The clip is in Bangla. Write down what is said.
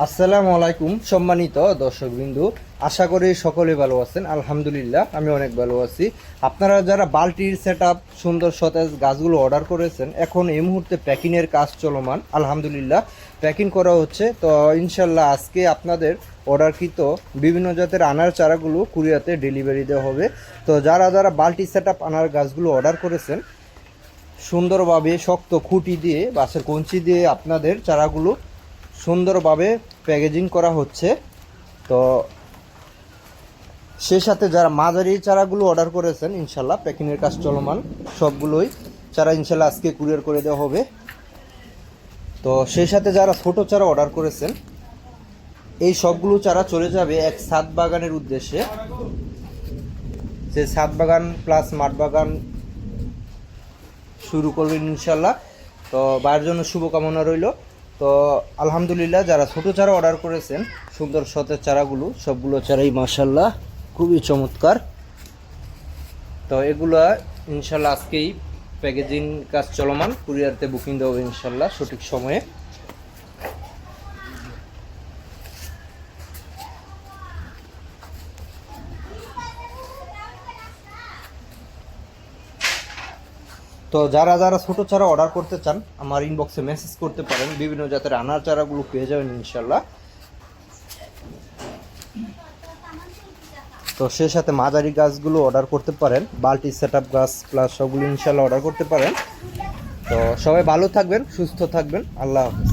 আসসালামু আলাইকুম, সম্মানিত দর্শকবৃন্দু। আশা করি সকলে ভালো আছেন। আলহামদুলিল্লাহ, আমি অনেক ভালো আছি। আপনারা যারা বাল্টির সেট সুন্দর সতেজ গাছগুলো অর্ডার করেছেন, এখন এই মুহূর্তে প্যাকিংয়ের কাজ চলমান। আলহামদুলিল্লাহ প্যাকিং করা হচ্ছে। তো ইনশাল্লাহ আজকে আপনাদের অর্ডারকৃত বিভিন্ন জাতের আনার চারাগুলো কুরিয়াতে ডেলিভারি দেওয়া হবে। তো যারা যারা বাল্টি সেট আনার গাছগুলো অর্ডার করেছেন, সুন্দরভাবে শক্ত খুঁটি দিয়ে বাসের কঞ্চি দিয়ে আপনাদের চারাগুলো সুন্দরভাবে প্যাকেজিং করা হচ্ছে। তো সেই সাথে যারা মাঝারি চারাগুলো অর্ডার করেছেন, ইনশাল্লাহ প্যাকিংয়ের কাজ চলমান। সবগুলোই চারা ইনশাল্লাহ আজকে কুরিয়ার করে দেওয়া হবে। তো সেই সাথে যারা ছোট চারা অর্ডার করেছেন, এই সবগুলো চারা চলে যাবে এক সাত বাগানের উদ্দেশ্যে। যে সাত বাগান প্লাস মাঠ বাগান শুরু করবেন ইনশাল্লাহ। তো বাইরের জন্য শুভকামনা রইল। তো আলহামদুলিল্লাহ যারা ছোট চারা অর্ডার করেছেন, সুন্দর সতের চারাগুলো, সবগুলো চারাই মাসাল্লাহ খুবই চমৎকার। তো এগুলো ইনশাল্লাহ আজকেই প্যাকেজিং কাজ চলমান কুরিয়ারতে বুকিং দেবো ইনশাল্লাহ সঠিক সময়ে। তো যারা যারা ছোটো চারা অর্ডার করতে চান, আমার ইনবক্সে মেসেজ করতে পারেন। বিভিন্ন জাতের আনার চারাগুলো পেয়ে যাবেন ইনশাল্লাহ তো সেই সাথে মাঝারি গাছগুলো অর্ডার করতে পারেন। বাল্টি সেট আপ গাছ প্লাস সবগুলো ইনশাল্লাহ অর্ডার করতে পারেন। তো সবাই ভালো থাকবেন, সুস্থ থাকবেন। আল্লাহ হাফিজ।